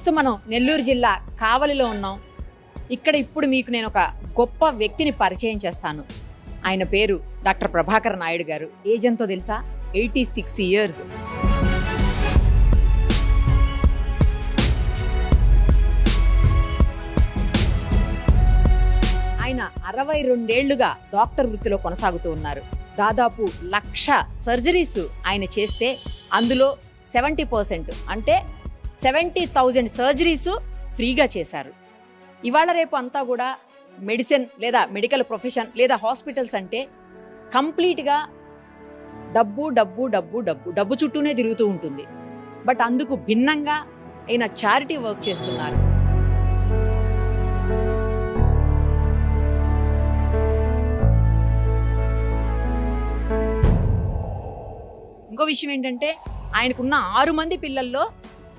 ప్రస్తుతం మనం నెల్లూరు జిల్లా కావలిలో ఉన్నాం. ఇక్కడ ఇప్పుడు మీకు నేను ఒక గొప్ప వ్యక్తిని పరిచయం చేస్తాను. ఆయన పేరు డాక్టర్ ప్రభాకర్ నాయుడు గారు. ఏజ్ ఎంతో తెలుసా? Eighty six years. ఆయన అరవై రెండేళ్ళుగా డాక్టర్ వృత్తిలో కొనసాగుతూ ఉన్నారు. దాదాపు లక్ష సర్జరీస్ ఆయన చేస్తే అందులో సెవెంటీ పర్సెంట్ అంటే సెవెంటీ థౌజండ్ సర్జరీస్ ఫ్రీగా చేశారు. ఇవాళ రేపు అంతా కూడా మెడిసిన్ లేదా మెడికల్ ప్రొఫెషన్ లేదా హాస్పిటల్స్ అంటే కంప్లీట్గా డబ్బు డబ్బు డబ్బు డబ్బు డబ్బు చుట్టూనే తిరుగుతూ ఉంటుంది. బట్ అందుకు భిన్నంగా ఆయన చారిటీ వర్క్ చేస్తున్నారు. ఇంకో విషయం ఏంటంటే ఆయనకున్న ఆరు మంది పిల్లల్లో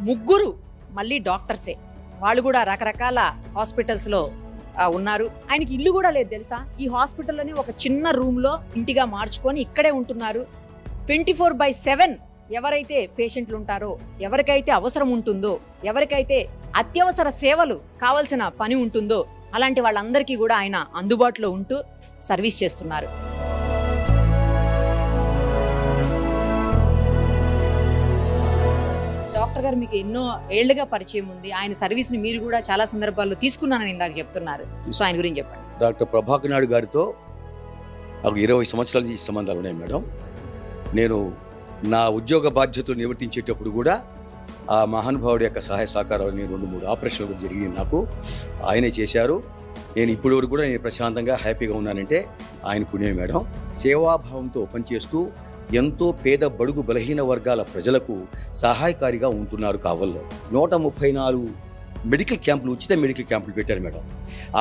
ముగ్గురు మళ్ళీ డాక్టర్సే. వాళ్ళు కూడా రకరకాల హాస్పిటల్స్లో ఉన్నారు. ఆయనకి ఇల్లు కూడా లేదు తెలుసా? ఈ హాస్పిటల్లోనే ఒక చిన్న రూమ్లో ఇంటిగా మార్చుకొని ఇక్కడే ఉంటున్నారు. ట్వంటీ ఫోర్ బై సెవెన్ ఎవరైతే పేషెంట్లు ఉంటారో ఎవరికైతే అవసరం ఉంటుందో ఎవరికైతే అత్యవసర సేవలు కావాల్సిన పని ఉంటుందో అలాంటి వాళ్ళందరికీ కూడా ఆయన అందుబాటులో ఉంటూ సర్వీస్ చేస్తున్నారు. గారు మీకు ఎన్నో ఏళ్ళుగా పరిచయం ఉంది. ఆయన సర్వీస్ని మీరు కూడా చాలా సందర్భాల్లో తీసుకున్నానని ఇందాక చెప్తున్నారు. సో ఆయన గురించి చెప్పండి. డాక్టర్ ప్రభాకర్ నాయుడు గారితో నాకు ఇరవై సంవత్సరాల నుంచి సంబంధాలు ఉన్నాయి మేడం. నేను నా ఉద్యోగ బాధ్యతలు నివర్తించేటప్పుడు కూడా ఆ మహానుభావుడి యొక్క సహాయ సహకారాలు నేను రెండు మూడు ఆపరేషన్లు కూడా జరిగినాయి నాకు. ఆయనే చేశారు. నేను ఇప్పటి వరకు కూడా నేను ప్రశాంతంగా హ్యాపీగా ఉన్నానంటే ఆయన పుణ్యమే మేడం. సేవాభావంతో పనిచేస్తూ ఎంతో పేద బడుగు బలహీన వర్గాల ప్రజలకు సహాయకారిగా ఉంటున్నారు కావల్లో. నూట ముప్పై నాలుగు మెడికల్ క్యాంపులు ఉచిత మెడికల్ క్యాంపులు పెట్టారు మేడం.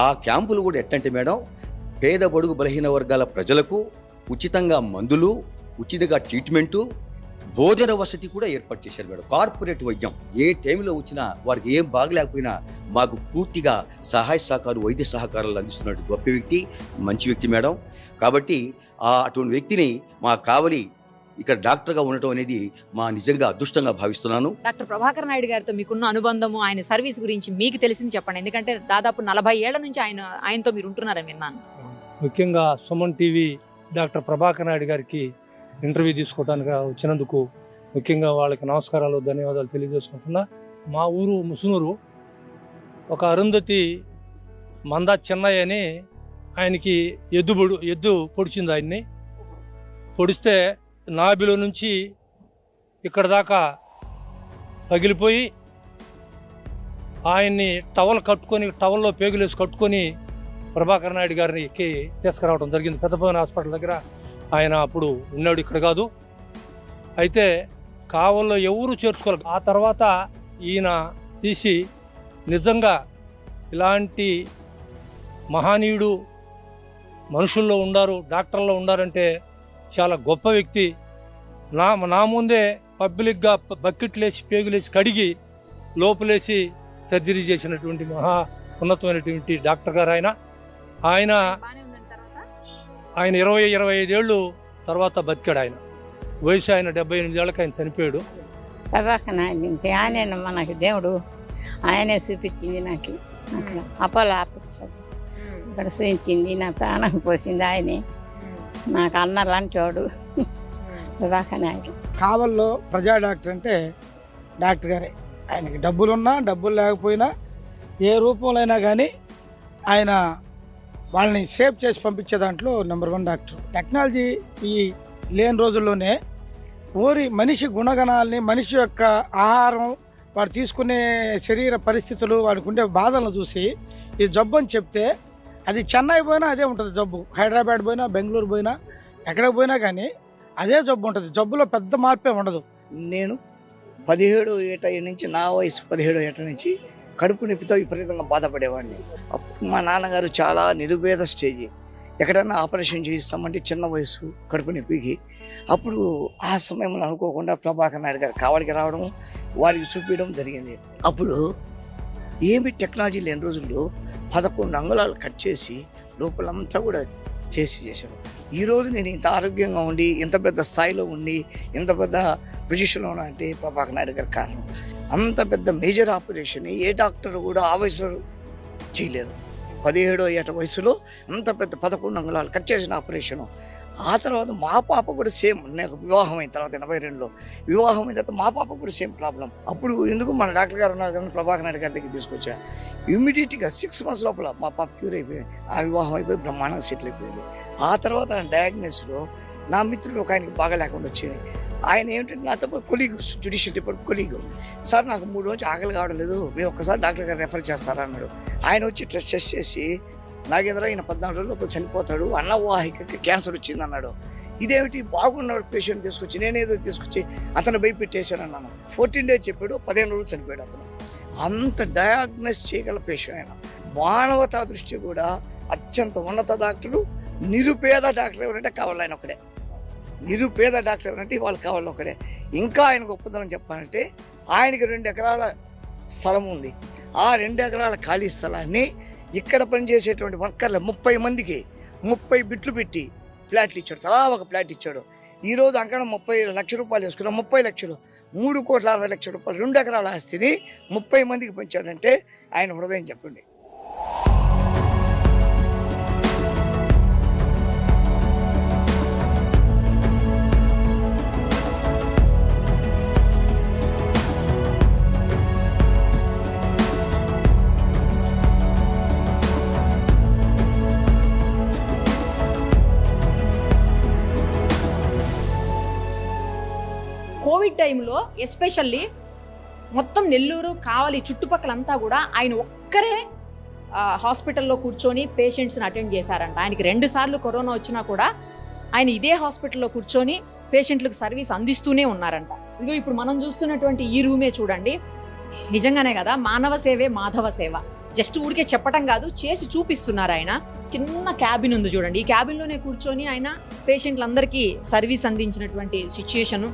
ఆ క్యాంపులు కూడా ఎట్టంటే మేడం పేద బడుగు బలహీన వర్గాల ప్రజలకు ఉచితంగా మందులు ఉచితంగా ట్రీట్మెంటు భోజన వసతి కూడా ఏర్పాటు చేశారు మేడం. కార్పొరేట్ వైద్యం ఏ టైంలో వచ్చినా వారికి ఏం బాగలేకపోయినా మాకు పూర్తిగా సహాయ సహకారు వైద్య సహకారాలు అందిస్తున్నట్టు గొప్ప వ్యక్తి మంచి వ్యక్తి మేడం. కాబట్టి ఆ అటువంటి వ్యక్తిని మా కావలి ఇక్కడ డాక్టర్గా ఉండటం అనేది మా నిజంగా అదృష్టంగా భావిస్తున్నాను. డాక్టర్ ప్రభాకర్ నాయుడు గారితో మీకున్న అనుబంధము ఆయన సర్వీస్ గురించి మీకు తెలిసింది చెప్పండి. ఎందుకంటే దాదాపు నలభై ఏళ్ళ నుంచి ఆయన ఆయనతో మీరు ఉంటున్నారని విన్నాను ముఖ్యంగా సుమన్ టీవీ డాక్టర్ ప్రభాకర్ నాయుడు గారికి ఇంటర్వ్యూ తీసుకోవడానికి వచ్చినందుకు ముఖ్యంగా వాళ్ళకి నమస్కారాలు ధన్యవాదాలు తెలియజేసుకుంటున్నా. మా ఊరు ముసునూరు ఒక అరుంధతి మందా చెన్నయ్య అని ఆయనకి ఎద్దు పొడు ఎద్దు పొడిచింది ఆయన్ని. పొడిస్తే నాభిలో నుంచి ఇక్కడ దాకా పగిలిపోయి ఆయన్ని టవల్ కట్టుకొని టవల్లో పేగులేసి కట్టుకొని ప్రభాకర్ నాయుడు గారిని ఎక్కి తీసుకురావడం జరిగింది. పెద్దపల్లి హాస్పిటల్ దగ్గర ఆయన అప్పుడు ఉన్నాడు ఇక్కడ కాదు. అయితే కావల్లో ఎవరు చేర్చుకోలేదు. ఆ తర్వాత ఈయన తీసి నిజంగా ఇలాంటి మహనీయుడు మనుషుల్లో ఉండారు డాక్టర్లో ఉండారంటే చాలా గొప్ప వ్యక్తి. నా నా ముందే పబ్లిక్గా బకెట్లేసి పేగులేసి కడిగి లోపలేసి సర్జరీ చేసినటువంటి మహా ఉన్నతమైనటువంటి డాక్టర్ గారు ఆయన. ఆయన ఆయన ఇరవై ఇరవై ఐదేళ్ళు తర్వాత బతికాడు ఆయన. వయసు ఆయన డెబ్బై ఎనిమిది ఏళ్ళకి ఆయన చనిపోయాడు. ఆయనే మనకి దేవుడు. ఆయనే చూపించింది నాకు. అక్కడ అపోలో చూపించింది నా ప్రాణం పోసింది ఆయనే. నాకు అన్న లాంటివాడు ప్రభాకర్ నాయుడు కావల్లో ప్రజా డాక్టర్ అంటే డాక్టర్ గారే. ఆయనకి డబ్బులున్నా డబ్బులు లేకపోయినా ఏ రూపంలో అయినా కానీ ఆయన వాళ్ళని సేవ్ చేసి పంపించే దాంట్లో నెంబర్ వన్ డాక్టర్. టెక్నాలజీ ఈ లేని రోజుల్లోనే ఊరి మనిషి గుణగణాలని మనిషి యొక్క ఆహారం వాడు తీసుకునే శరీర పరిస్థితులు వాడికి ఉండే బాధలను చూసి ఈ జబ్బు అని చెప్తే అది చెన్నై పోయినా అదే ఉంటుంది జబ్బు. హైదరాబాద్ పోయినా బెంగళూరు పోయినా ఎక్కడికి పోయినా కానీ అదే జబ్బు ఉంటుంది. జబ్బులో పెద్ద మార్పే ఉండదు. నేను పదిహేడు ఏట నుంచి నా వయసు పదిహేడు ఏట నుంచి కడుపు నొప్పితో విపరీతంగా బాధపడేవాడిని. అప్పుడు మా నాన్నగారు చాలా నిరుపేద స్టేజ్. ఎక్కడైనా ఆపరేషన్ చేయిస్తామంటే చిన్న వయసు కడుపు నొప్పికి. అప్పుడు ఆ సమయంలో అనుకోకుండా ప్రభాకర్ నాయుడు గారు కావలికి రావడం వారికి చూపించడం జరిగింది. అప్పుడు ఏమి టెక్నాలజీ లేని రోజుల్లో పదకొండు అంగుళాలు కట్ చేసి లోపలంతా కూడా చేసి చేశారు. ఈరోజు నేను ఇంత ఆరోగ్యంగా ఉండి ఇంత పెద్ద స్థాయిలో ఉండి ఇంత పెద్ద పొజిషన్లో ఉన్నా అంటే ప్రభాకర్ నాయుడు గారి కారణం. అంత పెద్ద మేజర్ ఆపరేషన్ ఏ డాక్టర్ కూడా ఆ వయసులో చేయలేరు. పదిహేడో ఏట వయసులో అంత పెద్ద పదకొండు అంగుళాలు కట్ చేసిన ఆపరేషను ఆ తర్వాత మా పాప కూడా సేమ్ నాకు వివాహం అయిన తర్వాత ఎనభై రెండులో. వివాహం అయిన తర్వాత మా పాప కూడా సేమ్ ప్రాబ్లం. అప్పుడు ఎందుకు మన డాక్టర్ గారు ఉన్నారు కానీ ప్రభాకర్ నాయుడు గారి దగ్గర తీసుకొచ్చా? ఇమ్మీడియట్గా సిక్స్ మంత్స్ లోపల మా పాప క్యూర్ అయిపోయింది. ఆ వివాహం అయిపోయి బ్రహ్మాండంగా సెటిల్ అయిపోయింది. ఆ తర్వాత డయాగ్నోస్లో నా మిత్రుడు ఒక ఆయనకి బాగా లేకుండా వచ్చింది. ఆయన ఏమిటంటే నాతో colleague judicial department colleague. Sir నాకు మూడు రోజులు ఆకలి కావడం లేదు. మీరు ఒక్కసారి డాక్టర్ గారు రెఫర్ చేస్తారా? అన్నాడు. ఆయన వచ్చి టెస్ట్ చేసి నాగేంద్ర ఈయన పద్నాలుగు రోజుల లోపల చనిపోతాడు అన్నవాహికకి క్యాన్సర్ వచ్చింది అన్నాడు. ఇదేమిటి? బాగున్నాడు పేషెంట్ తీసుకొచ్చి నేనేదో తీసుకొచ్చి అతను భయపెట్టేశాడు అన్నాను. ఫోర్టీన్ డేస్ చెప్పాడు పదిహేను రోజులు చనిపోయాడు అతను. అంత డయాగ్నోస్ చేయగల పేషెంట్ ఆయన. మానవతా దృష్టి కూడా అత్యంత ఉన్నత డాక్టరు నిరుపేద డాక్టర్ ఎవరంటే కావాలి ఆయన ఒకడే. నిరుపేద డాక్టర్ ఎవరంటే వాళ్ళు కావాలి ఒకడే. ఇంకా ఆయన గొప్పదనం చెప్పాలంటే ఆయనకి రెండు ఎకరాల స్థలం ఉంది. ఆ రెండు ఎకరాల ఖాళీ స్థలాన్ని ఇక్కడ పనిచేసేటువంటి వర్కర్ల ముప్పై మందికి ముప్పై బిట్లు పెట్టి ఫ్లాట్లు ఇచ్చాడు. తలా ఒక ఫ్లాట్ ఇచ్చాడు. ఈరోజు అంకణం ముప్పై లక్ష రూపాయలు వేసుకున్నాం ముప్పై లక్షలు. మూడు కోట్ల అరవై లక్షల రూపాయలు. రెండు ఎకరాల ఆస్తిని ముప్పై మందికి పెంచాడంటే ఆయన హృదయం చెప్పండి. టైంలో ఎస్పెషల్లీ మొత్తం నెల్లూరు కావాలి చుట్టుపక్కలంతా కూడా ఆయన ఒక్కరే హాస్పిటల్లో కూర్చొని పేషెంట్స్ని అటెండ్ చేశారంట. ఆయనకి రెండు సార్లు కరోనా వచ్చినా కూడా ఆయన ఇదే హాస్పిటల్లో కూర్చొని పేషెంట్లకు సర్వీస్ అందిస్తూనే ఉన్నారంట. ఇదిగో ఇప్పుడు మనం చూస్తున్నటువంటి ఈ రూమే చూడండి. నిజంగానే కదా మానవ సేవే మాధవ సేవ. జస్ట్ ఊరికే చెప్పటం కాదు చేసి చూపిస్తున్నారు ఆయన. చిన్న క్యాబిన్ ఉంది చూడండి. ఈ క్యాబిన్లోనే కూర్చొని ఆయన పేషెంట్లందరికీ సర్వీస్ అందించినటువంటి సిచ్యుయేషను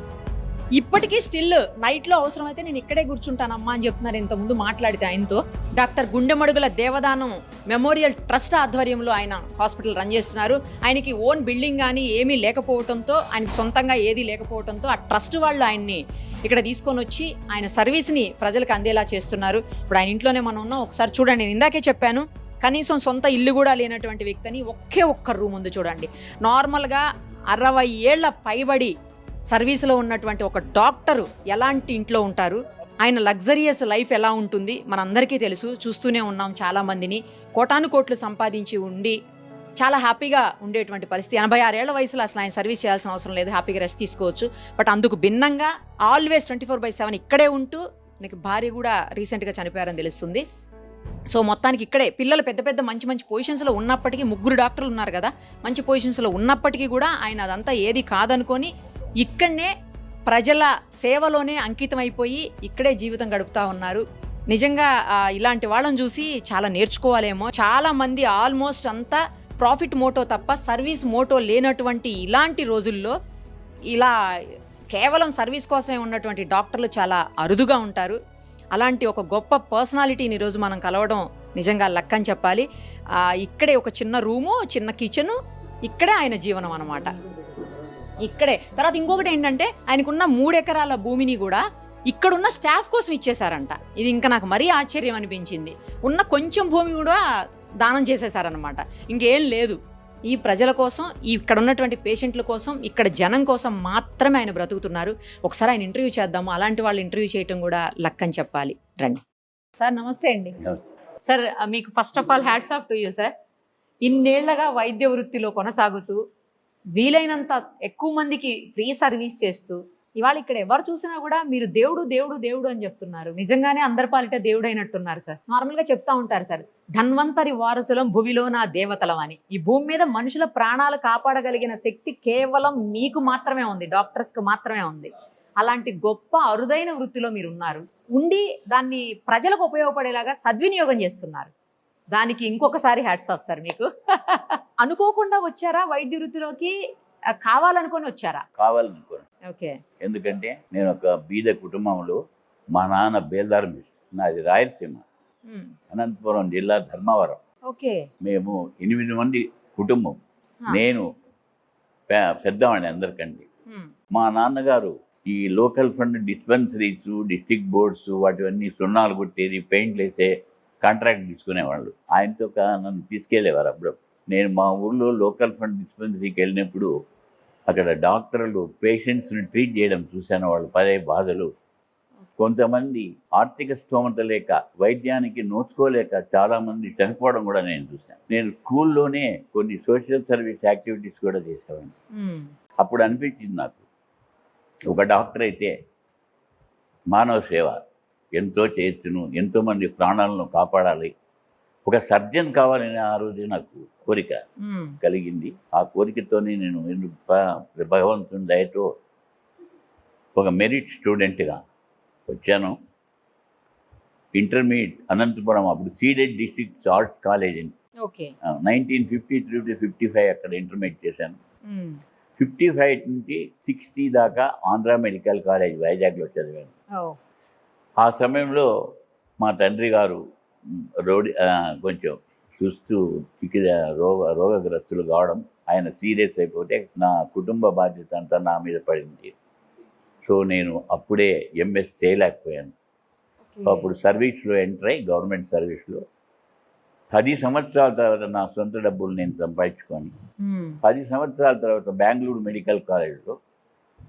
ఇప్పటికీ స్టిల్ నైట్లో అవసరమైతే నేను ఇక్కడే కూర్చుంటానమ్మా అని చెప్తున్నారు ఇంతకుముందు మాట్లాడితే ఆయనతో. Doctor Gundemadugula Devadanam memorial trust ఆధ్వర్యంలో ఆయన హాస్పిటల్ రన్ చేస్తున్నారు. ఆయనకి ఓన్ బిల్డింగ్ కానీ ఏమీ లేకపోవడంతో ఆయనకి సొంతంగా ఏది లేకపోవడంతో ఆ ట్రస్ట్ వాళ్ళు ఆయన్ని ఇక్కడ తీసుకొని వచ్చి ఆయన సర్వీస్ని ప్రజలకు అందేలా చేస్తున్నారు. ఇప్పుడు ఆయన ఇంట్లోనే మనం ఉన్నాం. ఒకసారి చూడండి నేను ఇందాకే చెప్పాను కనీసం సొంత ఇల్లు కూడా లేనటువంటి వ్యక్తిని ఒకే ఒక్క రూమ్ ఉంది చూడండి. నార్మల్గా అరవై ఏళ్ళ పైబడి సర్వీస్లో ఉన్నటువంటి ఒక డాక్టరు ఎలాంటి ఇంట్లో ఉంటారు? ఆయన లగ్జరియస్ లైఫ్ ఎలా ఉంటుంది? మనందరికీ తెలుసు. చూస్తూనే ఉన్నాం చాలామందిని. కోటాను కోట్లు సంపాదించి ఉండి చాలా హ్యాపీగా ఉండేటువంటి పరిస్థితి. ఎనభై ఆరేళ్ళ వయసులో అసలు ఆయన సర్వీస్ చేయాల్సిన అవసరం లేదు. హ్యాపీగా రెస్ట్ తీసుకోవచ్చు. బట్ అందుకు భిన్నంగా always twenty four by seven ఇక్కడే ఉంటూ నీకు భార్య కూడా రీసెంట్గా చనిపోయారని తెలుస్తుంది. సో మొత్తానికి ఇక్కడే పిల్లలు పెద్ద పెద్ద మంచి మంచి పొజిషన్స్లో ఉన్నప్పటికీ ముగ్గురు డాక్టర్లు ఉన్నారు కదా. మంచి పొజిషన్స్లో ఉన్నప్పటికీ కూడా ఆయన అదంతా ఏది కాదనుకొని ఇక్కడనే ప్రజల సేవలోనే అంకితమైపోయి ఇక్కడే జీవితం గడుపుతా ఉన్నారు. నిజంగా ఇలాంటి వాళ్ళని చూసి చాలా నేర్చుకోవాలేమో. చాలా మంది ఆల్మోస్ట్ అంతా ప్రాఫిట్ మోటో తప్ప సర్వీస్ మోటో లేనటువంటి ఇలాంటి రోజుల్లో ఇలా కేవలం సర్వీస్ కోసమే ఉన్నటువంటి డాక్టర్లు చాలా అరుదుగా ఉంటారు. అలాంటి ఒక గొప్ప పర్సనాలిటీని ఈరోజు మనం కలవడం నిజంగా లక్ అని చెప్పాలి. ఇక్కడే ఒక చిన్న రూము చిన్న కిచెను ఇక్కడే ఆయన జీవనం అనమాట ఇక్కడే. తర్వాత ఇంకొకటి ఏంటంటే ఆయనకున్న మూడు ఎకరాల భూమిని కూడా ఇక్కడున్న స్టాఫ్ కోసం ఇచ్చేశారంట. ఇది ఇంకా నాకు మరీ ఆశ్చర్యం అనిపించింది. ఉన్న కొంచెం భూమి కూడా దానం చేసేశారనమాట ఇంకేం లేదు. ఈ ప్రజల కోసం ఈ ఇక్కడ ఉన్నటువంటి పేషెంట్ల కోసం ఇక్కడ జనం కోసం మాత్రమే ఆయన బ్రతుకుతున్నారు. ఒకసారి ఆయన ఇంటర్వ్యూ చేద్దాము. అలాంటి వాళ్ళు ఇంటర్వ్యూ చేయటం కూడా లక్ అని చెప్పాలి. రండి. సార్ నమస్తే అండి. సార్ మీకు first of all hats off to you sir ఇన్నేళ్ళగా వైద్య వృత్తిలో కొనసాగుతూ వీలైనంత ఎక్కువ మందికి ఫ్రీ సర్వీస్ చేస్తూ ఇవాళ ఇక్కడ ఎవరు చూసినా కూడా మీరు దేవుడు దేవుడు దేవుడు అని చెప్తున్నారు. నిజంగానే అందరి పాలిట దేవుడు అయినట్టున్నారు సార్. నార్మల్గా చెప్తా ఉంటారు సార్. ధన్వంతరి వారసులం భూమిలో నా దేవతలం అని. ఈ భూమి మీద మనుషుల ప్రాణాలు కాపాడగలిగిన శక్తి కేవలం మీకు మాత్రమే ఉంది. డాక్టర్స్కి మాత్రమే ఉంది. అలాంటి గొప్ప అరుదైన వృత్తిలో మీరు ఉన్నారు ఉండి దాన్ని ప్రజలకు ఉపయోగపడేలాగా సద్వినియోగం చేస్తున్నారు. దానికి ఇంకొకసారి హ్యాట్స్ ఆఫ్ సార్ మీకు. అనుకోకుండా వచ్చారా వైద్య వృత్తిలోకి? కావాలనుకొని వచ్చారా? కావాలనుకోను. ఓకే. ఎందుకంటే నేను ఒక బీద కుటుంబంలో మా నాన్న బేల్దార్ నాది రాయలసీమ. అనంతపురం జిల్లా ధర్మవరం. ఓకే. మేము ఎనిమిది మంది కుటుంబం. నేను పెద్దవాడిని అందరికంటే ఉమ్, మా నాన్నగారు ఈ local fund dispensaries district boards వాటివన్నీ సున్నాలు కొట్టేది పెయింట్లు వేసే కాంట్రాక్ట్ తీసుకునేవాళ్ళు. ఆయనతో నన్ను తీసుకెళ్ళేవారు అప్పుడు నేను మా ఊర్లో లోకల్ ఫండ్ డిస్పెన్సరీకి వెళ్ళినప్పుడు అక్కడ డాక్టర్లు పేషెంట్స్ని ట్రీట్ చేయడం చూశాను. వాళ్ళు పదే బాధలు. కొంతమంది ఆర్థిక స్తోమత లేక వైద్యానికి నోచుకోలేక చాలామంది చనిపోవడం కూడా నేను చూశాను. నేను స్కూల్లోనే కొన్ని సోషల్ సర్వీస్ యాక్టివిటీస్ కూడా చేసేవాడిని. అప్పుడు అనిపించింది నాకు. ఒక డాక్టర్ అయితే మానవ సేవ ఎంతో చేయొచ్చును ఎంతోమంది ప్రాణాలను కాపాడాలి ఒక సర్జన్ కావాలని ఆ రోజు నాకు కోరిక కలిగింది. ఆ కోరికతోనే నేను భగవంతుని దయతో ఒక మెరిట్ స్టూడెంట్గా వచ్చాను. ఇంటర్మీడియట్ అనంతపురం అప్పుడు ceded district arts college okay. Nineteen fifty three to fifty five అక్కడ ఇంటర్మీడియట్ చేశాను. ఫిఫ్టీ ఫైవ్ నుంచి సిక్స్టీ దాకా ఆంధ్ర మెడికల్ కాలేజ్ వైజాగ్లో చదివాను. ఆ సమయంలో మా తండ్రి గారు రోడ్ కొంచెం సుస్తు చికిత్స రోగ రోగగ్రస్తులు కావడం ఆయన సీరియస్ అయిపోతే నా కుటుంబ బాధ్యత అంతా నా మీద పడింది. సో నేను అప్పుడే ఎంఎస్ చేయలేకపోయాను. అప్పుడు సర్వీస్లో ఎంటర్ అయ్యి గవర్నమెంట్ సర్వీస్లో పది సంవత్సరాల తర్వాత నా సొంత డబ్బులు నేను సంపాదించుకొని పది సంవత్సరాల తర్వాత బెంగళూరు మెడికల్ కాలేజ్లో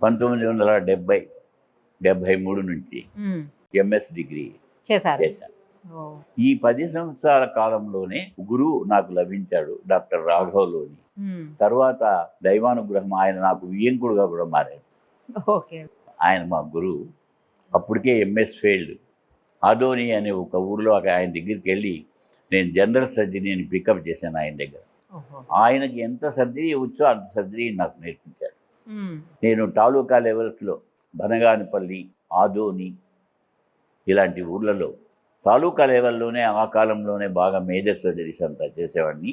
పంతొమ్మిది వందల డెబ్బై డెబ్భై మూడు నుంచి ఎంఎస్ డిగ్రీ చేశాను. ఈ పది సంవత్సరాల కాలంలోనే గురువు నాకు లభించాడు డాక్టర్ రాఘవ్లోని. తర్వాత దైవానుగ్రహం ఆయన నాకు వియ్యంకుడుగా కూడా మారాడు. ఓకే. ఆయన మా గురువు. అప్పటికే ఎంఎస్ ఫెయిల్డ్. ఆదోని అనే ఒక ఊర్లో ఆయన దగ్గరికి వెళ్ళి నేను జనరల్ సర్జరీని పికప్ చేశాను ఆయన దగ్గర. ఆయనకి ఎంత సర్జరీ వచ్చో అంత సర్జరీ నాకు నేర్పించాడు. నేను తాలూకా లెవెల్స్లో బనగానపల్లి ఆదోని ఇలాంటి ఊర్లలో తాలూకా లెవెల్లోనే ఆ కాలంలోనే బాగా మేజర్ సర్జరీస్ అంతా చేసేవాడిని.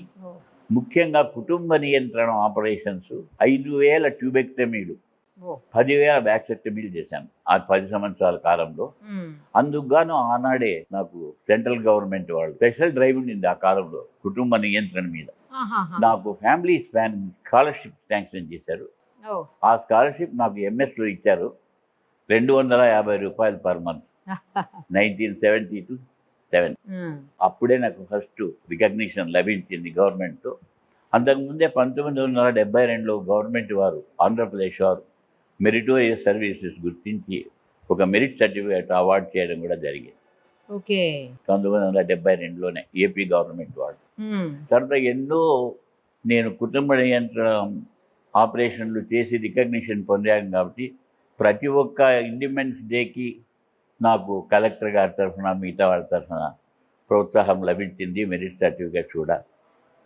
ముఖ్యంగా కుటుంబ నియంత్రణ ఆపరేషన్స్ ఐదు వేల ట్యూబెక్టమీలు పదివేల బ్యాక్సెక్టమీలు చేశాను ఆ పది సంవత్సరాల కాలంలో. ఉమ్, అందుకు గాను ఆనాడే నాకు సెంట్రల్ గవర్నమెంట్ వాళ్ళు స్పెషల్ డ్రైవ్ ఉండింది ఆ కాలంలో కుటుంబ నియంత్రణ మీద. నాకు ఫ్యామిలీ స్పాన్ స్కాలర్షిప్ శాంక్షన్ చేశారు. ఆ స్కాలర్షిప్ నాకు ఎంఎస్లో ఇచ్చారు. రెండు వందల యాభై రూపాయలు per month nineteen seventy two seven అప్పుడే నాకు ఫస్ట్ రికగ్నిషన్ లభించింది గవర్నమెంట్ అంతకుముందే పంతొమ్మిది వందల డెబ్బై రెండులో గవర్నమెంట్ వారు ఆంధ్రప్రదేశ్ వారు మెరిటోరియస్ సర్వీసెస్ గుర్తించి ఒక మెరిట్ సర్టిఫికేట్ అవార్డు చేయడం కూడా జరిగింది. ఓకే. పంతొమ్మిది వందల డెబ్బై రెండులోనే ఏపీ గవర్నమెంట్ వాళ్ళు. ఉమ్, తర్వాత ఎన్నో నేను కుటుంబ నియంత్రణ ఆపరేషన్లు చేసి రికగ్నిషన్ పొందాను కాబట్టి ప్రతి ఒక్క ఇండిపెండెన్స్ డేకి నాకు కలెక్టర్ గారి తరఫున మిగతా వాళ్ళ తరఫున ప్రోత్సాహం లభించింది మెరిట్ సర్టిఫికేట్స్ కూడా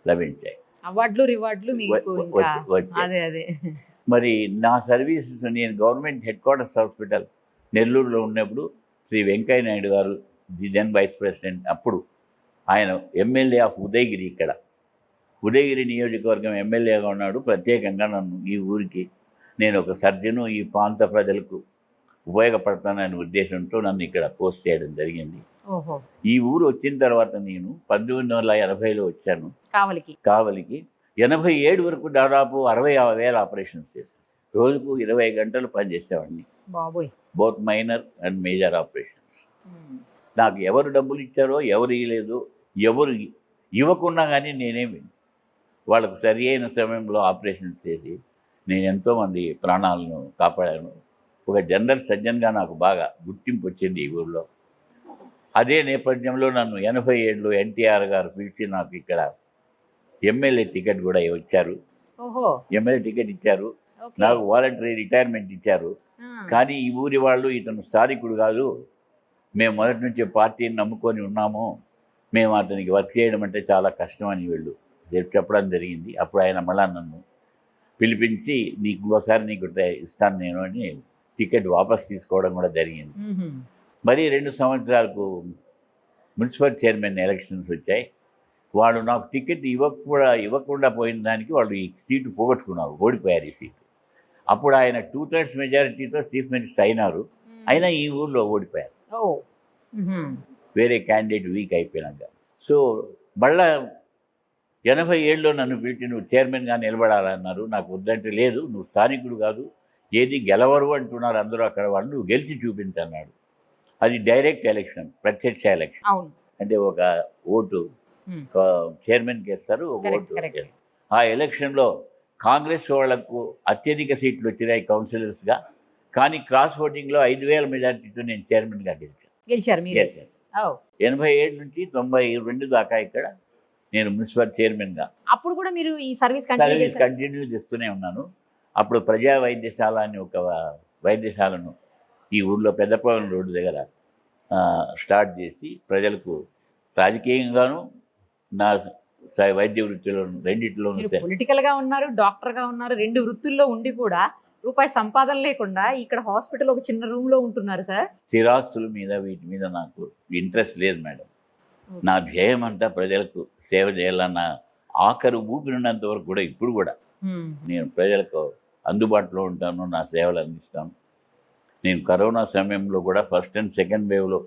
లభించాయి. అవార్డులు రివార్డులు. అదే అదే. మరి నా సర్వీసెస్ నేను గవర్నమెంట్ హెడ్ క్వార్టర్స్ హాస్పిటల్ నెల్లూరులో ఉన్నప్పుడు శ్రీ వెంకయ్య నాయుడు గారు ది దెన్ వైస్ ప్రెసిడెంట్ అప్పుడు ఆయన ఎమ్మెల్యే ఆఫ్ ఉదయగిరి ఇక్కడ. ఉదయగిరి నియోజకవర్గం ఎమ్మెల్యేగా ఉన్నాడు. ప్రత్యేకంగా నన్ను ఈ ఊరికి నేను ఒక సర్జను ఈ ప్రాంత ప్రజలకు ఉపయోగపడతాననే ఉద్దేశంతో నన్ను ఇక్కడ పోస్ట్ చేయడం జరిగింది. ఈ ఊరు వచ్చిన తర్వాత నేను పంతొమ్మిది వందల ఎనభైలో వచ్చాను. కావలికి. కావలికి ఎనభై ఏడు వరకు దాదాపు అరవై వేల ఆపరేషన్స్ చేశాను. రోజుకు ఇరవై గంటలు పనిచేసేవాడిని. Both minor and major operations. నాకు ఎవరు డబ్బులు ఇచ్చారో ఎవరు ఇవ్వలేదు ఎవరు ఇవ్వకున్నా కానీ నేనేమి వాళ్ళకు సరి అయిన సమయంలో ఆపరేషన్స్ చేసి నేను ఎంతోమంది ప్రాణాలను కాపాడాను. ఒక జనరల్ సర్జన్గా నాకు బాగా గుర్తింపు వచ్చింది ఈ ఊళ్ళో అదే నేపథ్యంలో నన్ను ఎనభై ఏడులో ఎన్టీఆర్ గారు పిలిచి నాకు ఇక్కడ ఎమ్మెల్యే టికెట్ కూడా వచ్చారు ఎమ్మెల్యే టికెట్ ఇచ్చారు. నాకు వాలంటరీ రిటైర్మెంట్ ఇచ్చారు. కానీ ఈ ఊరి వాళ్ళు ఇతను స్థానికుడు కాదు. మేము మొదటి నుంచి పార్టీని నమ్ముకొని ఉన్నాము. మేము అతనికి వర్క్ చేయడం అంటే చాలా కష్టం అని వీళ్ళు చెప్- చెప్పడం జరిగింది. అప్పుడు ఆయన మళ్ళా నన్ను పిలిపించి నీకు ఇంకోసారి నీకు ఇస్తాను నేను అని టికెట్ వాపస్ తీసుకోవడం కూడా జరిగింది. మరి రెండు సంవత్సరాలకు మున్సిపల్ చైర్మన్ ఎలక్షన్స్ వచ్చాయి. వాళ్ళు నాకు టికెట్ ఇవ్వకుండా ఇవ్వకుండా పోయిన దానికి వాళ్ళు ఈ సీటు పోగొట్టుకున్నారు ఓడిపోయారు ఈ సీటు. అప్పుడు ఆయన టూ థర్డ్స్ మెజారిటీతో చీఫ్ మినిస్టర్ అయినారు. అయినా ఈ ఊర్లో ఓడిపోయారు. వేరే క్యాండిడేట్ వీక్ అయిపోయినాక. సో మళ్ళా ఎనభై ఏళ్ళలో నన్ను పిలిచి నువ్వు చైర్మన్గా నిలబడాలన్నారు. నాకు వద్దంటే లేదు నువ్వు స్థానికుడు కాదు. ఏది గెలవరు అంటున్నారు అందరూ అక్కడ వాళ్ళు. నువ్వు గెలిచి చూపించన్నాడు. అది డైరెక్ట్ ఎలక్షన్ ప్రత్యక్ష ఎలక్షన్. అంటే ఒక ఓటు. చైర్మన్కి వేస్తారు ఒక ఓటు. ఆ ఎలక్షన్లో కాంగ్రెస్ వాళ్ళకు అత్యధిక సీట్లు వచ్చినాయి కౌన్సిలర్స్గా. కానీ క్రాస్ ఓటింగ్లో ఐదు వేల మెజార్టీతో నేను చైర్మన్గా గెలిచాను. గెలిచారు ఎనభై ఏడు నుంచి తొంభై రెండు దాకా ఇక్కడ నేను మున్సిపల్ చైర్మన్గా. అప్పుడు కూడా మీరు ఈ సర్వీస్ కంటిన్యూ సర్వీస్ కంటిన్యూ చేస్తూనే ఉన్నాను. అప్పుడు ప్రజా వైద్యశాల అని ఒక వైద్యశాలను ఈ ఊర్లో పెద్దపవన్ రోడ్డు దగ్గర స్టార్ట్ చేసి ప్రజలకు రాజకీయంగాను నా వైద్య వృత్తిలో రెండింటిలోనూ మీరు సే- పొలిటికల్గా ఉన్నారు డాక్టర్గా ఉన్నారు రెండు వృత్తుల్లో ఉండి కూడా రూపాయి సంపాదన లేకుండా ఇక్కడ హాస్పిటల్ ఒక చిన్న రూమ్లో ఉంటున్నారు సార్. స్థిరాస్తుల మీద వీటి మీద నాకు ఇంట్రెస్ట్ లేదు మేడం. నా ధ్యేయం అంతా ప్రజలకు సేవ చేయాలన్న ఆఖరు ఊపిరినంత వరకు కూడా ఇప్పుడు కూడా నేను ప్రజలకు అందుబాటులో ఉంటాను నా సేవలు అందిస్తాను. నేను కరోనా సమయంలో కూడా ఫస్ట్ అండ్ సెకండ్ వేవ్లో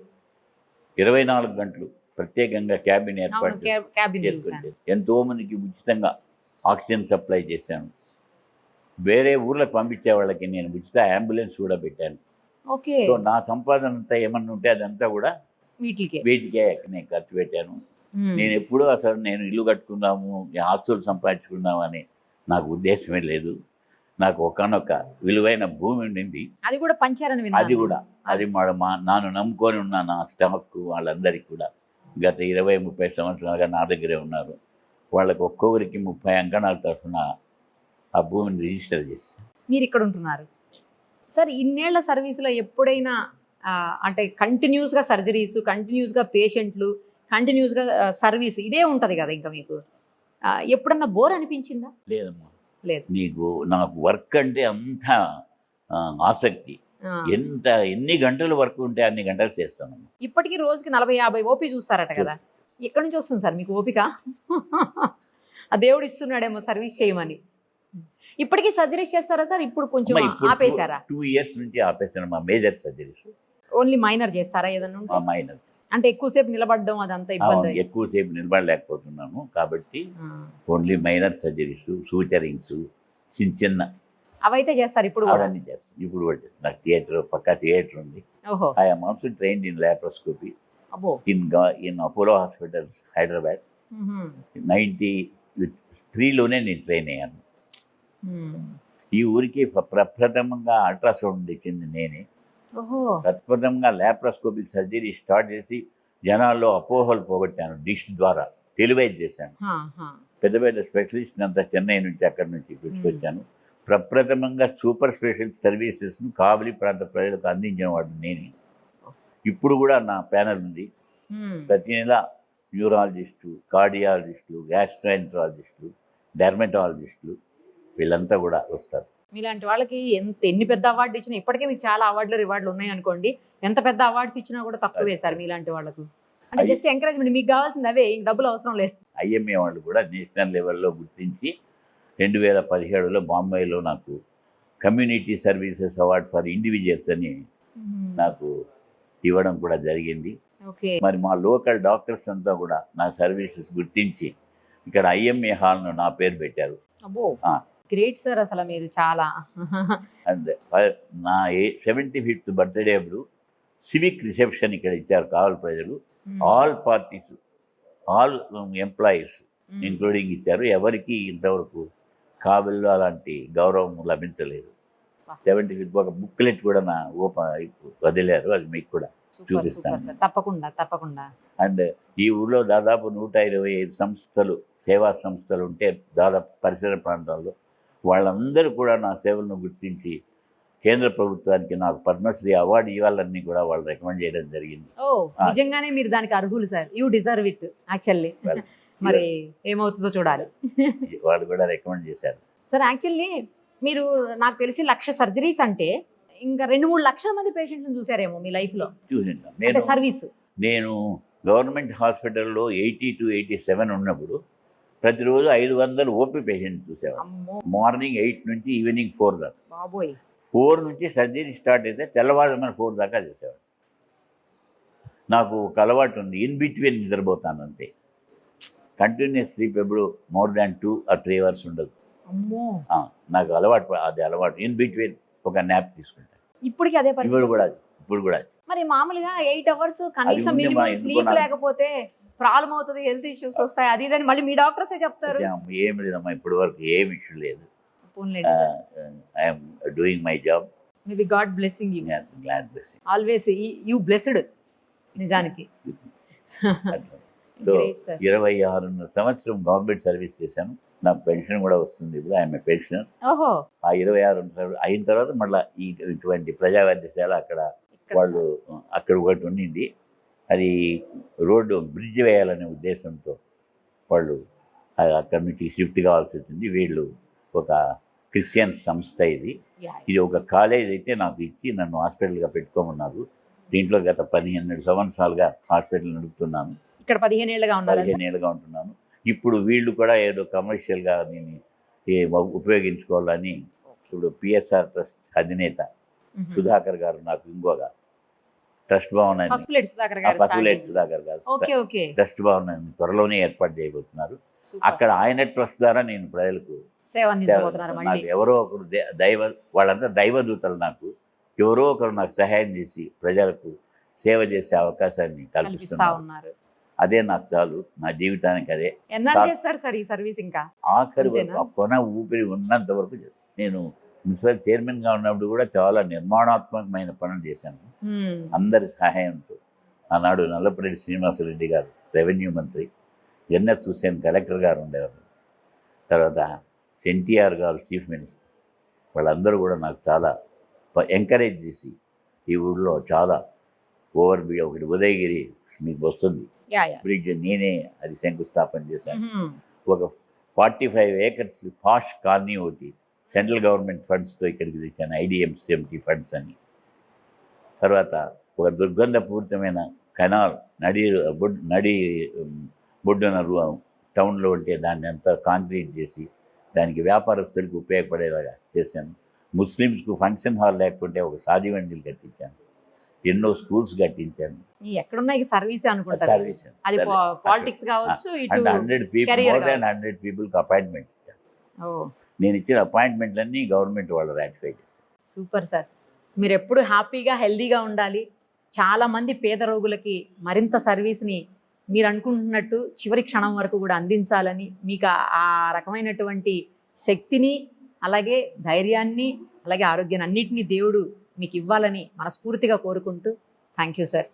ఇరవై నాలుగు గంటలు ప్రత్యేకంగా క్యాబిన్ ఏర్పాటు చేసుకొని. ఎంతో మందికి ఉచితంగా ఆక్సిజన్ సప్లై చేశాను. వేరే ఊర్లకు పంపించే వాళ్ళకి నేను ఉచిత అంబులెన్స్ కూడా పెట్టాను. సో నా సంపాదన అంతా ఏమన్నా ఉంటే అదంతా కూడా వీటికే. వీటికే నేను ఖర్చు పెట్టాను. నేను ఎప్పుడూ అసలు నేను ఇల్లు కట్టుకుందాము ఆస్తులు సంపాదించుకుందాము అని నాకు ఉద్దేశమే లేదు. నాకు ఒకనొక విలువైన భూమి ఉండింది. అది కూడా పంచారని అది కూడా. అది మా నాను నమ్ముకొని ఉన్న నా స్టాఫ్కు వాళ్ళందరికీ కూడా గత ఇరవై ముప్పై సంవత్సరాలుగా నా దగ్గరే ఉన్నారు. వాళ్ళకి ఒక్కొక్కరికి ముప్పై అంకణాల తరఫున ఆ భూమిని రిజిస్టర్ చేస్తాను మీరు ఇక్కడ ఉంటున్నారు సార్ ఇన్నేళ్ళ సర్వీసులో ఎప్పుడైనా అంటే కంటిన్యూస్గా సర్జరీస్ కంటిన్యూస్గా పేషెంట్లు కంటిన్యూస్గా సర్వీస్ ఇదే ఉంటుంది కదా ఇంకా మీకు. ఎప్పుడన్నా బోర్ అనిపించిందా? లేదమ్మా. లేదు. నీకు నాకు వర్క్ అంటే అంత ఆసక్తి. ఎంత ఎన్ని గంటలు వర్క్ ఉంటే అన్ని గంటలు చేస్తానమ్మా. ఇప్పటికీ రోజుకి నలభై యాభై ఓపీ చూస్తారట కదా. ఎక్కడి నుంచి వస్తుంది సార్ మీకు ఓపిక? ఆ దేవుడు ఇస్తున్నాడేమో సర్వీస్ చేయమని. ఇప్పటికీ సర్జరీస్ చేస్తారా సార్? ఇప్పుడు కొంచెం ఆపేశారా? టూ ఇయర్స్ నుంచి ఆపేసాను మా మేజర్ సర్జరీస్ ఓన్లీ మైనర్ చేస్తారా ఏదన్నా మైనర్. అంటే ఎక్కువసేపు నిలబడడం అదంతా ఇబ్బంది ఎక్కువసేపు నిలబడలేకపోతున్నాను కాబట్టి. ఓన్లీ మైనర్ సర్జరీస్ సూచరింగ్స్ చిన్న చిన్న అవైతే చేస్తారు ఇప్పుడు కూడా? అవన్నీ చేస్తాను ఇప్పుడు కూడా చేస్తాను నాకు థియేటర్ పక్కా థియేటర్ ఉంది. ఓహో. I'm also trained in laparoscopy. అబ్బో. In in Apollo hospitals Hyderabad. Hmm. Ninety త్రీలోనే నేను ట్రైన్ అయ్యాను. ఈ ఊరికి ప్ర- ప్రప్రథమంగా అల్ట్రాసౌండ్ ఇచ్చింది నేనే. ఓహో. ప్రప్రథమంగా ల్యాప్రోస్కోపిక్ సర్జరీ స్టార్ట్ చేసి జనాల్లో అపోహలు పోగొట్టాను డిష్ ద్వారా తెలివైజ్ చేశాను. పెద్ద పెద్ద స్పెషలిస్ట్ అంతా చెన్నై నుంచి అక్కడి నుంచి తీసుకొచ్చాను. ప్రప్రథమంగా సూపర్ స్పెషల్ సర్వీసెస్ను కావలి ప్రాంత ప్రజలకు అందించిన వాడు నేనే. ఇప్పుడు కూడా నా ప్యానల్ ఉంది. ప్రతి నెల న్యూరాలజిస్టు కార్డియాలజిస్టులు గ్యాస్ట్రాంట్రాలజిస్టులు డెర్మటాలజిస్టులు వీళ్ళంతా కూడా వస్తారు. మీలాంటి వాళ్ళకి ఎంత ఎన్ని పెద్ద అవార్డు ఇచ్చినా ఇప్పటికే మీకు చాలా అవార్డులు రివార్డులు ఉన్నాయి అనుకోండి. ఎంత పెద్ద అవార్డ్స్ ఇచ్చినా కూడా తక్కువే సార్ మీలాంటి వాళ్ళకు. అంటే జస్ట్ ఎంకరేజ్మెంట్ మీకు కావాల్సింది అవే డబ్బులు అవసరం లేదు. ఐఎంఏ వాళ్ళు కూడా నేషనల్ లెవెల్లో గుర్తించి రెండు వేల పదిహేడులో బాంబేలో నాకు community services award for individuals అని నాకు ఇవ్వడం కూడా జరిగింది. ఓకే. మరి మా లోకల్ డాక్టర్స్ అంతా కూడా నా సర్వీసెస్ గుర్తించి ఇక్కడ ఐఎంఏ హాల్ను నా పేరు పెట్టారు. గ్రేట్ సార్ అసలు మీరు చాలా. అండ్ ప- నా ఏ సెవెంటీ ఫిఫ్త్ బర్త్డే అప్పుడు సివిక్ రిసెప్షన్ ఇక్కడ ఇచ్చారు కావాలి ప్రజలు. All parties all employees. Including ఇచ్చారు. ఎవరికి ఇంతవరకు కావల్లో అలాంటి గౌరవం లభించలేదు. సెవెంటీ ఫిఫ్త్ ఒక బుక్లెట్ కూడా నా ఓపెన్ వదిలేరు. అది మీకు కూడా చూపిస్తాను. తప్పకుండా తప్పకుండా. అండ్ ఈ ఊళ్ళో దాదాపు నూట ఇరవై ఐదు సంస్థలు సేవా సంస్థలు ఉంటే దాదాపు పరిసర ప్రాంతాల్లో వాళ్ళందరూ కూడా నా సేవలను గుర్తించి కేంద్ర ప్రభుత్వానికి నాకు పద్మశ్రీ అవార్డు ఇవ్వాలని కూడా వాళ్ళు రికమెండ్ చేయడం జరిగింది. ఓ. నిజంగానే మీరు దానికి అర్హులు sir. You deserve it actually. మరి ఏమవుతుందో చూడాలి. వాళ్ళు కూడా రికమెండ్ చేశారు. సార్ యాక్చువల్లీ మీరు నాకు తెలిసి లక్ష సర్జరీస్ అంటే ఇంకా రెండు మూడు లక్షల మంది పేషెంట్లను చూసారేమో మీ లైఫ్లో చూసిందా నేను సర్వీస్. నేను గవర్నమెంట్ హాస్పిటల్లో ఎయిటీ టు ఎయిటీ సెవెన్ ఉన్నప్పుడు ప్రతిరోజు ఐదు వందలు ఓపీ పేషెంట్ చూసేవాడు అమ్మో. మార్నింగ్ ఎయిట్ నుంచి ఈవినింగ్ ఫోర్ దాకా. బాబోయ్. ఫోర్ నుంచి సర్జరీ స్టార్ట్ అయితే తెల్లవారుజామున ఫోర్ దాకా చేసేవాడు నాకు ఒక అలవాటు ఉంది. ఇన్ బిట్వీన్ నిద్రపోతాను అంతే. కంటిన్యూస్ స్లీప్ ఎప్పుడు more than two or three hours ఉండదు. నాకు అలవాటు అది అలవాటు. ఇన్ బిట్వీన్ ఒక న్యాప్ తీసుకుంటాను ఇప్పటికి అదే ఇప్పుడు కూడా ఇప్పుడు కూడా మరి మామూలుగా ఎయిట్ అవర్స్ కనీసం. లేకపోతే ప్రాబ్లం అవుతుంది హెల్త్ ఇష్యూస్ వస్తాయి అది ఇదని మళ్ళీ మీ డాక్టర్సే చెప్తారు? ఏం లేదమ్మా ఇప్పటి వరకు ఏం ఇష్యూ లేదు. I'm doing my job maybe God blessing you glad blessing always you blessed నిజానికి. సో ఇరవై ఆరున్నర సంవత్సరం గవర్నమెంట్ సర్వీస్ చేశాను. నాకు పెన్షన్ కూడా వస్తుంది ఇప్పుడు ఐఎమ్ పెన్షనర్ ఓహో. ఆ ఇరవై ఆరు అయిన తర్వాత మళ్ళీ ఈ ఇటువంటి ప్రజా వైద్యశాల అక్కడ వాళ్ళు అక్కడ ఒకటి ఉండింది. అది రోడ్డు బ్రిడ్జ్ వేయాలనే ఉద్దేశంతో వాళ్ళు అక్కడి నుంచి షిఫ్ట్ కావాల్సి వచ్చింది. వీళ్ళు ఒక క్రిస్టియన్ సంస్థ ఇది. ఇది ఒక కాలేజ్ అయితే నాకు ఇచ్చి నన్ను హాస్పిటల్గా పెట్టుకోమన్నారు. దీంట్లో గత పదిహేను సంవత్సరాలుగా హాస్పిటల్ నడుపుతున్నాను. ఇక్కడ పదిహేను ఏళ్ళగా పదిహేను ఏళ్ళుగా ఉంటున్నాను. ఇప్పుడు వీళ్ళు కూడా ఏదో కమర్షియల్గా నేను ఏ ఉపయోగించుకోవాలని ఇప్పుడు పిఎస్ఆర్ ట్రస్ట్ అధినేత సుధాకర్ గారు నాకు ఇంకొక ట్రస్ట్ భవన్ అని హాస్పిటల్ సుధాకర్ ఆ గారు పసుపులేటి సుధాకర్ గారు ఓకే ఓకే. ట్రస్ట్ భవన్ అని త్వరలోనే ఏర్పాటు చేయబోతున్నారు. అక్కడ ఆయన ట్రస్ట్ ద్వారా నేను ప్రజలకు నాకు ఎవరో ఒకరు దైవ వాళ్ళంతా దైవదూతలు నాకు. ఎవరో ఒకరు నాకు సహాయం చేసి ప్రజలకు సేవ చేసే అవకాశాన్ని కల్పిస్తా కల్పిస్తున్నారు. అదే నాకు చాలు. నా జీవితానికి అదే. చేస్తారు సార్ ఈ సర్వీస్ ఇంకా ఆఖరి వరకు కొన ఊపిరి ఉన్నంత వరకు చేస్తాను నేను మున్సిపల్ చైర్మన్గా ఉన్నప్పుడు కూడా చాలా నిర్మాణాత్మకమైన పనులు చేశాను. అందరి సహాయంతో. ఆనాడు నల్లపరెడ్డి శ్రీనివాసరెడ్డి గారు రెవెన్యూ మంత్రి ఎన్ఎస్ హుసేన్ కలెక్టర్ గారు ఉండేవారు. తర్వాత ఎన్టీఆర్ గారు చీఫ్ మినిస్టర్. వాళ్ళందరూ కూడా నాకు చాలా ఎంకరేజ్ చేసి ఈ ఊళ్ళో చాలా ఓవర్ బ్రిడ్జ్ ఒకటి ఉదయగిరి మీకు వస్తుంది. బ్రిడ్జ్ నేనే అది శంకుస్థాపన చేశాను. ఒక forty five acres posh colony ఒకటి సెంట్రల్ గవర్నమెంట్ ఫండ్స్తో ఇక్కడికి తెచ్చాను ఐడిఎంసిఎంటీ ఫండ్స్ అని. తర్వాత ఒక దుర్గంధపూరితమైన కెనాల్ నడి బొడ్ నడి బొడ్డున టౌన్లో ఉంటే దాన్ని అంతా కాంక్రీట్ చేసి దానికి వ్యాపారస్తులకు ఉపయోగపడేలాగా చేశాను. ముస్లిమ్స్కు ఫంక్షన్ హాల్ లేకుంటే ఒక సాది మండీలు కట్టించాను. ఎన్నో స్కూల్స్ కట్టించాను. Service service. అది పాలిటిక్స్ కావచ్చు hundred people more than. Hundred పీపుల్కి అపాయింట్మెంట్స్ ఇచ్చాను నేను ఇచ్చిన అపాయింట్మెంట్లన్నీ గవర్నమెంట్ వాళ్ళు రాటిఫై చేస్తారు సూపర్ సార్. మీరు ఎప్పుడు హ్యాపీగా హెల్దీగా ఉండాలి. చాలామంది పేద రోగులకి మరింత సర్వీస్ని మీరు అనుకుంటున్నట్టు చివరి క్షణం వరకు కూడా అందించాలని మీకు ఆ- రకమైనటువంటి శక్తిని అలాగే ధైర్యాన్ని అలాగే ఆరోగ్యాన్ని అన్నింటినీ దేవుడు మీకు ఇవ్వాలని మనస్ఫూర్తిగా కోరుకుంటూ థ్యాంక్ యూ సార్.